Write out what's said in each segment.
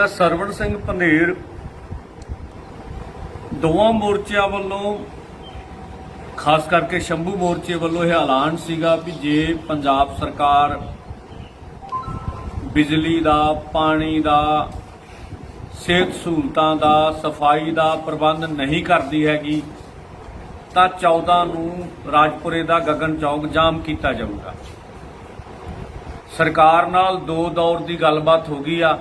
ਮੈਂ ਸਰਵਣ ਸਿੰਘ ਪੰਧੇਰ ਦੋਵਾਂ ਮੋਰਚਿਆਂ ਵੱਲੋਂ, ਖਾਸ ਕਰਕੇ ਸ਼ੰਭੂ ਮੋਰਚੇ ਵੱਲੋਂ ਇਹ ਐਲਾਨ ਸੀਗਾ ਵੀ ਜੇ ਪੰਜਾਬ ਸਰਕਾਰ ਬਿਜਲੀ ਦਾ, ਪਾਣੀ ਦਾ, ਸਿਹਤ ਸਹੂਲਤਾਂ ਦਾ, ਸਫ਼ਾਈ ਦਾ ਪ੍ਰਬੰਧ ਨਹੀਂ ਕਰਦੀ ਹੈਗੀ, ਤਾਂ 14 ਨੂੰ ਰਾਜਪੁਰੇ ਦਾ ਗਗਨ ਚੌਕ ਜਾਮ ਕੀਤਾ ਜਾਊਗਾ। ਸਰਕਾਰ ਨਾਲ ਦੋ ਦੌਰ ਦੀ ਗੱਲਬਾਤ ਹੋ ਗਈ ਆ।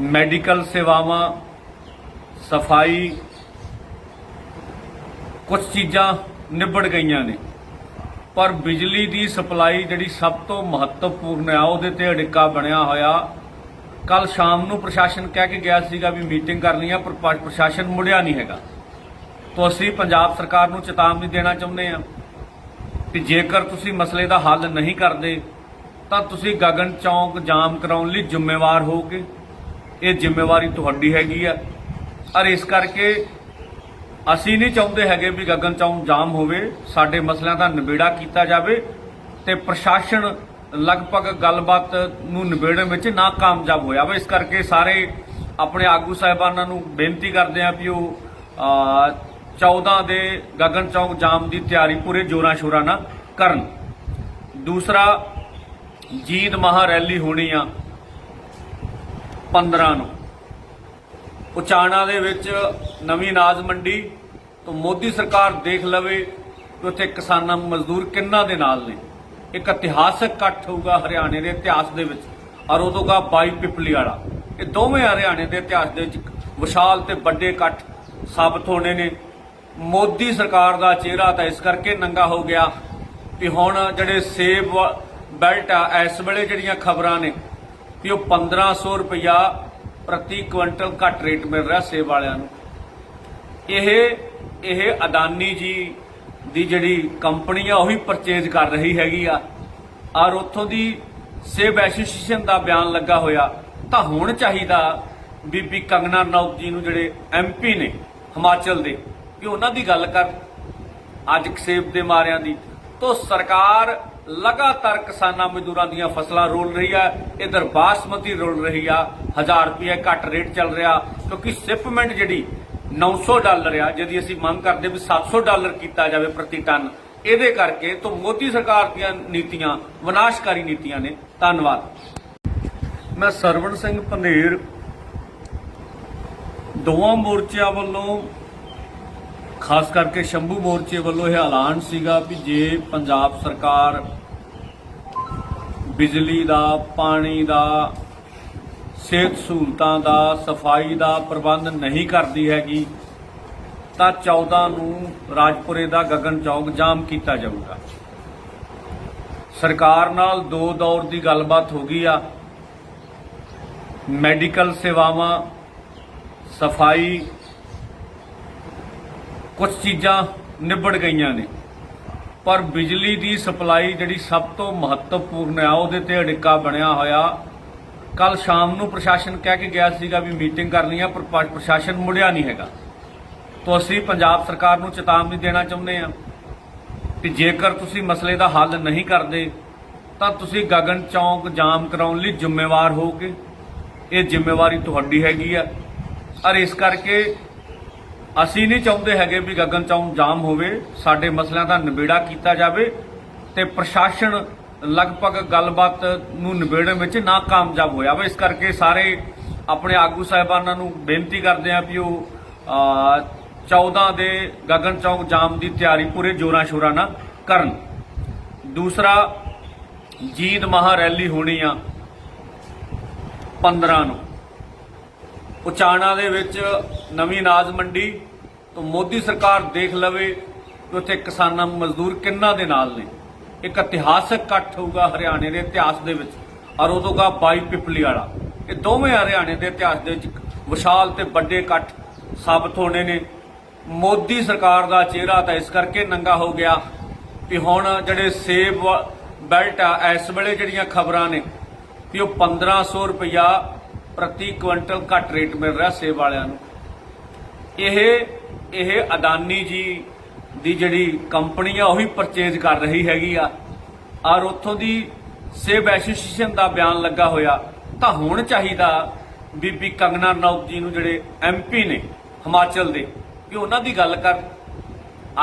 ਮੈਡੀਕਲ ਸੇਵਾਵਾਂ, ਸਫ਼ਾਈ ਕੁਝ ਚੀਜ਼ਾਂ ਨਿਬੜ ਗਈਆਂ ਨੇ। ਪਰ ਬਿਜਲੀ ਦੀ ਸਪਲਾਈ ਜਿਹੜੀ ਸਭ ਤੋਂ ਮਹੱਤਵਪੂਰਨ ਆ, ਉਹਦੇ ਤੇ ਅੜਿੱਕਾ ਬਣਿਆ ਹੋਇਆ। ਕੱਲ ਸ਼ਾਮ ਨੂੰ ਪ੍ਰਸ਼ਾਸਨ ਕਹਿ ਕੇ ਗਿਆ ਸੀਗਾ ਵੀ ਮੀਟਿੰਗ ਕਰਨੀ ਆ, ਪਰ ਪ੍ਰਸ਼ਾਸਨ ਮੁੜਿਆ ਨਹੀਂ ਹੈਗਾ। ਤੋਂ ਅਸੀਂ ਪੰਜਾਬ ਸਰਕਾਰ ਨੂੰ ਚੇਤਾਵਨੀ ਦੇਣਾ ਚਾਹੁੰਦੇ ਆ ਕਿ ਜੇਕਰ ਤੁਸੀਂ ਮਸਲੇ ਦਾ ਹੱਲ ਨਹੀਂ ਕਰਦੇ, ਤਾਂ ਤੁਸੀਂ ਗਗਨ ਚੌਂਕ ਜਾਮ ਕਰਾਉਣ ਲਈ ਜ਼ਿੰਮੇਵਾਰ ਹੋਗੇ ਇਹ ਜ਼ਿੰਮੇਵਾਰੀ ਤੁਹਾਡੀ ਹੈਗੀ ਆ। ਔਰ ਇਸ ਕਰਕੇ ਅਸੀਂ ਨਹੀਂ ਚਾਹੁੰਦੇ ਹੈਗੇ ਵੀ ਗਗਨ ਚੌਂਕ ਜਾਮ ਹੋਵੇ ਸਾਡੇ ਮਸਲਿਆਂ ਦਾ ਨਿਬੇੜਾ ਕੀਤਾ ਜਾਵੇ ਤੇ ਪ੍ਰਸ਼ਾਸਨ ਲਗਭਗ ਗੱਲਬਾਤ ਨੂੰ ਨਿਬੇੜਨ ਵਿੱਚ ਨਾਕਾਮਯਾਬ ਹੋਇਆ ਵਾ। ਇਸ ਕਰਕੇ ਸਾਰੇ ਆਪਣੇ ਆਗੂ ਸਾਹਿਬਾਨਾਂ ਨੂੰ ਬੇਨਤੀ ਕਰਦੇ ਆ ਵੀ ਉਹ ਅਹ, 14 ਦੇ ਗਗਨ ਚੌਂਕ ਜਾਮ ਦੀ ਤਿਆਰੀ ਪੂਰੇ ਜੋਰਾਂ ਸ਼ੋਰਾਂ ਨਾਲ ਕਰਨ। ਦੂਸਰਾ ਜੀਤ ਮਹਾ ਰੈਲੀ ਹੋਣੀ ਆ। 15 ਨੂੰ। ਉਚਾਣਾ ਦੇ ਵਿੱਚ ਨਵੀਂ ਅਨਾਜ ਮੰਡੀ ਤੋਂ ਮੋਦੀ ਸਰਕਾਰ ਦੇਖ ਲਵੇ ਕਿ ਉੱਥੇ ਕਿਸਾਨਾਂ ਮਜ਼ਦੂਰ ਕਿੰਨਾ ਦੇ ਨਾਲ ਨੇ। ਇੱਕ ਇਤਿਹਾਸਕ ਇਕੱਠ ਹੋਊਗਾ ਹਰਿਆਣੇ ਦੇ ਇਤਿਹਾਸ ਦੇ ਵਿੱਚ ਔਰ ਉਦੋਂ ਦਾ ਬਾਈ ਪਿਪਲੀ ਵਾਲਾ। ਇਹ ਦੋਵੇਂ ਹਰਿਆਣੇ ਦੇ ਇਤਿਹਾਸ ਦੇ ਵਿੱਚ ਵਿਸ਼ਾਲ ਤੇ ਵੱਡੇ ਇਕੱਠ ਸਾਬਤ ਹੋਣੇ ਨੇ। ਮੋਦੀ ਸਰਕਾਰ ਦਾ ਚਿਹਰਾ ਤਾਂ ਇਸ ਕਰਕੇ ਨੰਗਾ ਹੋ ਗਿਆ ਕਿ ਹੁਣ ਜਿਹੜੇ ਸੇਬ ਵ- ਬੈਲਟ ਆ, ਇਸ ਵੇਲੇ ਜਿਹੜੀਆਂ ਖਬਰਾਂ ਨੇ ਵੀ ਉਹ 1500 ਰੁਪਇਆ ਪ੍ਰਤੀ ਕੁਇੰਟਲ ਘੱਟ ਰੇਟ ਮਿਲ ਰਿਹਾ ਸੇਬ ਵਾਲਿਆਂ ਨੂੰ। ਇਹ ਇਹ ਅਦਾਨੀ ਜੀ ਦੀ ਜਿਹੜੀ ਕੰਪਨੀ ਆ, ਉਹੀ ਪਰਚੇਜ਼ ਕਰ ਰਹੀ ਹੈਗੀ ਆ। ਔਰ ਉੱਥੋਂ ਦੀ ਸੇਬ ਐਸੋਸੀਏਸ਼ਨ ਦਾ ਬਿਆਨ ਲੱਗਾ ਹੋਇਆ। ਤਾਂ ਹੁਣ ਚਾਹੀਦਾ ਬੀਬੀ ਕੰਗਨਾ ਰਣੌਤ ਜੀ ਨੂੰ ਜਿਹੜੇ ਐਮਪੀ ਨੇ ਹਿਮਾਚਲ ਦੇ, ਕਿ ਉਹਨਾਂ ਦੀ ਗੱਲ ਕਰ। ਅੱਜ ਸੇਬ ਦੇ ਮਾਰਿਆਂ ਦੀ। ਤੋਂ ਸਰਕਾਰ ਲਗਾਤਾਰ ਕਿਸਾਨਾਂ ਮਜ਼ਦੂਰਾਂ ਦੀਆਂ ਫਸਲਾਂ ਰੋਲ ਰਹੀ ਆ ਇਧਰ ਬਾਸਮਤੀ ਰੋਲ ਰਹੀ ਆ। 1000 ਰੁਪਏ ਘੱਟ ਰੇਟ ਚੱਲ ਰਿਹਾ, ਕਿਉਂਕਿ ਸ਼ਿਪਮੈਂਟ ਜਿਹੜੀ 900 ਡਾਲਰ ਆ, ਜਿਹਦੀ ਅਸੀਂ ਮੰਗ ਕਰਦੇ ਵੀ 700 ਡਾਲਰ ਕੀਤਾ ਜਾਵੇ ਪ੍ਰਤੀ ਟਨ, ਇਹਦੇ ਕਰਕੇ ਤੋਂ ਮੋਦੀ ਸਰਕਾਰ ਦੀਆਂ ਨੀਤੀਆਂ, ਵਿਨਾਸ਼ਕਾਰੀ ਨੀਤੀਆਂ ਨੇ। ਧੰਨਵਾਦ। ਮੈਂ ਸਰਵਣ ਸਿੰਘ ਪੰਧੇਰ ਦੋਵਾਂ ਮੋਰਚਿਆਂ ਵੱਲੋਂ ਖਾਸ ਕਰਕੇ ਸ਼ੰਭੂ ਮੋਰਚੇ ਵੱਲੋਂ ਇਹ ਐਲਾਨ ਸੀਗਾ ਵੀ ਜੇ ਪੰਜਾਬ ਸਰਕਾਰ ਬਿਜਲੀ ਦਾ, ਪਾਣੀ ਦਾ, ਸਿਹਤ ਸਹੂਲਤਾਂ ਦਾ, ਸਫ਼ਾਈ ਦਾ ਪ੍ਰਬੰਧ ਨਹੀਂ ਕਰਦੀ ਹੈਗੀ, ਤਾਂ 14 ਨੂੰ ਰਾਜਪੁਰੇ ਦਾ ਗਗਨ ਚੌਕ ਜਾਮ ਕੀਤਾ ਜਾਊਗਾ। ਸਰਕਾਰ ਨਾਲ ਦੋ ਦੌਰ ਦੀ ਗੱਲਬਾਤ ਹੋ ਗਈ ਆ। ਮੈਡੀਕਲ ਸੇਵਾਵਾਂ, ਸਫ਼ਾਈ ਕੁਝ ਚੀਜ਼ਾਂ ਨਿਬੜ ਗਈਆਂ ਨੇ। ਪਰ ਬਿਜਲੀ ਦੀ ਸਪਲਾਈ ਜਿਹੜੀ ਸਭ ਤੋਂ ਮਹੱਤਵਪੂਰਨ ਆ, ਉਹਦੇ ਤੇ ਅੜਿੱਕਾ ਬਣਿਆ ਹੋਇਆ। ਕੱਲ ਸ਼ਾਮ ਨੂੰ ਪ੍ਰਸ਼ਾਸਨ ਕਹਿ ਕੇ ਗਿਆ ਸੀਗਾ ਵੀ ਮੀਟਿੰਗ ਕਰਨੀ ਆ, ਪਰ ਪ੍ਰਸ਼ਾਸਨ ਮੁੜਿਆ ਨਹੀਂ ਹੈਗਾ। ਤੋਂ ਅਸੀਂ ਪੰਜਾਬ ਸਰਕਾਰ ਨੂੰ ਚੇਤਾਵਨੀ ਦੇਣਾ ਚਾਹੁੰਦੇ ਆ ਕਿ ਜੇਕਰ ਤੁਸੀਂ ਮਸਲੇ ਦਾ ਹੱਲ ਨਹੀਂ ਕਰਦੇ, ਤਾਂ ਤੁਸੀਂ ਗਗਨ ਚੌਂਕ ਜਾਮ ਕਰਾਉਣ ਲਈ ਜ਼ਿੰਮੇਵਾਰ ਹੋਗੇ ਇਹ ਜ਼ਿੰਮੇਵਾਰੀ ਤੁਹਾਡੀ ਹੈਗੀ ਆ। ਔਰ ਇਸ ਕਰਕੇ ਅਸੀਂ ਨਹੀਂ ਚਾਹੁੰਦੇ ਹੈਗੇ ਵੀ ਗਗਨ ਚੌਂਕ ਜਾਮ ਹੋਵੇ ਸਾਡੇ ਮਸਲਿਆਂ ਦਾ ਨਿਬੇੜਾ ਕੀਤਾ ਜਾਵੇ ਤੇ ਪ੍ਰਸ਼ਾਸਨ ਲਗਭਗ ਗੱਲਬਾਤ ਨੂੰ ਨਿਬੇੜਨ ਵਿੱਚ ਨਾਕਾਮਯਾਬ ਹੋਇਆ ਵਾ। ਇਸ ਕਰਕੇ ਸਾਰੇ ਆਪਣੇ ਆਗੂ ਸਾਹਿਬਾਨਾਂ ਨੂੰ ਬੇਨਤੀ ਕਰਦੇ ਆ ਵੀ ਉਹ ਅਹ, 14 ਦੇ ਗਗਨ ਚੌਂਕ ਜਾਮ ਦੀ ਤਿਆਰੀ ਪੂਰੇ ਜੋਰਾਂ ਸ਼ੋਰਾਂ ਨਾਲ ਕਰਨ। ਦੂਸਰਾ ਜੀਤ ਮਹਾ ਰੈਲੀ ਹੋਣੀ ਆ 15 ਨੂੰ। ਉਚਾਣਾ ਦੇ ਵਿੱਚ ਨਵੀਂ ਅਨਾਜ ਮੰਡੀ ਤੋਂ ਮੋਦੀ ਸਰਕਾਰ ਦੇਖ ਲਵੇ ਕਿ ਉੱਥੇ ਕਿਸਾਨਾਂ ਮਜ਼ਦੂਰ ਕਿੰਨਾ ਦੇ ਨਾਲ ਨੇ। ਇੱਕ ਇਤਿਹਾਸਕ ਇਕੱਠ ਹੋਊਗਾ ਹਰਿਆਣੇ ਦੇ ਇਤਿਹਾਸ ਦੇ ਵਿੱਚ ਔਰ ਉਦੋਂ ਦਾ ਬਾਈ ਪਿਪਲੀ ਵਾਲਾ। ਇਹ ਦੋਵੇਂ ਹਰਿਆਣੇ ਦੇ ਇਤਿਹਾਸ ਦੇ ਵਿੱਚ ਵਿਸ਼ਾਲ ਤੇ ਵੱਡੇ ਇਕੱਠ ਸਾਬਤ ਹੋਣੇ ਨੇ। ਮੋਦੀ ਸਰਕਾਰ ਦਾ ਚਿਹਰਾ ਤਾਂ ਇਸ ਕਰਕੇ ਨੰਗਾ ਹੋ ਗਿਆ ਕਿ ਹੁਣ ਜਿਹੜੇ ਸੇਬ ਬੈਲਟ ਆ, ਇਸ ਵੇਲੇ ਜਿਹੜੀਆਂ ਖਬਰਾਂ ਨੇ ਕਿ ਉਹ 1500 ਰੁਪਇਆ ਪ੍ਰਤੀ ਕੁਇੰਟਲ ਘੱਟ ਰੇਟ ਮਿਲ ਰਿਹਾ ਸੇਬ ਵਾਲਿਆਂ ਨੂੰ। ਇਹ ਇਹ ਅਦਾਨੀ ਜੀ ਦੀ ਜਿਹੜੀ ਕੰਪਨੀ ਆ, ਉਹੀ ਪਰਚੇਜ਼ ਕਰ ਰਹੀ ਹੈਗੀ ਆ। ਔਰ ਉੱਥੋਂ ਦੀ ਸੇਬ ਐਸੋਸੀਏਸ਼ਨ ਦਾ ਬਿਆਨ ਲੱਗਾ ਹੋਇਆ। ਤਾਂ ਹੁਣ ਚਾਹੀਦਾ ਬੀਬੀ ਕੰਗਨਾ ਰਣੌਤ ਜੀ ਨੂੰ ਜਿਹੜੇ ਐਮਪੀ ਨੇ ਹਿਮਾਚਲ ਦੇ ਕਿ ਉਹਨਾਂ ਦੀ ਗੱਲ ਕਰ।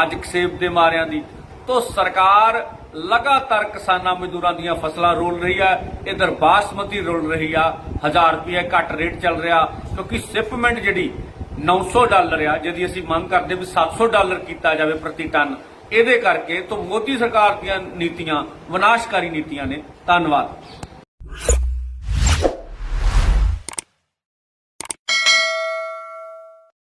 ਅੱਜ ਸੇਬ ਦੇ ਮਾਰਿਆਂ ਦੀ। ਤੋਂ ਸਰਕਾਰ ਲਗਾਤਾਰ ਕਿਸਾਨਾਂ ਮਜ਼ਦੂਰਾਂ ਦੀਆਂ ਫਸਲਾਂ ਰੋਲ ਰਹੀ ਆ, ਇਧਰ ਬਾਸਮਤੀ ਰੋਲ ਰਹੀ ਆ 1000 ਰੁਪਏ ਘੱਟ ਰੇਟ ਚੱਲ ਰਿਹਾ, ਕਿਉਂਕਿ ਸ਼ਿਪਮੈਂਟ ਜਿਹੜੀ 900 ਡਾਲਰ ਆ, ਜਿਹਦੀ ਅਸੀਂ ਮੰਗ ਕਰਦੇ ਵੀ 700 ਡਾਲਰ ਕੀਤਾ ਜਾਵੇ ਪ੍ਰਤੀ ਟਨ। ਇਹਦੇ ਕਰਕੇ ਤੋਂ ਮੋਦੀ ਸਰਕਾਰ ਦੀਆਂ ਨੀਤੀਆਂ, ਵਿਨਾਸ਼ਕਾਰੀ ਨੀਤੀਆਂ ਨੇ। ਧੰਨਵਾਦ।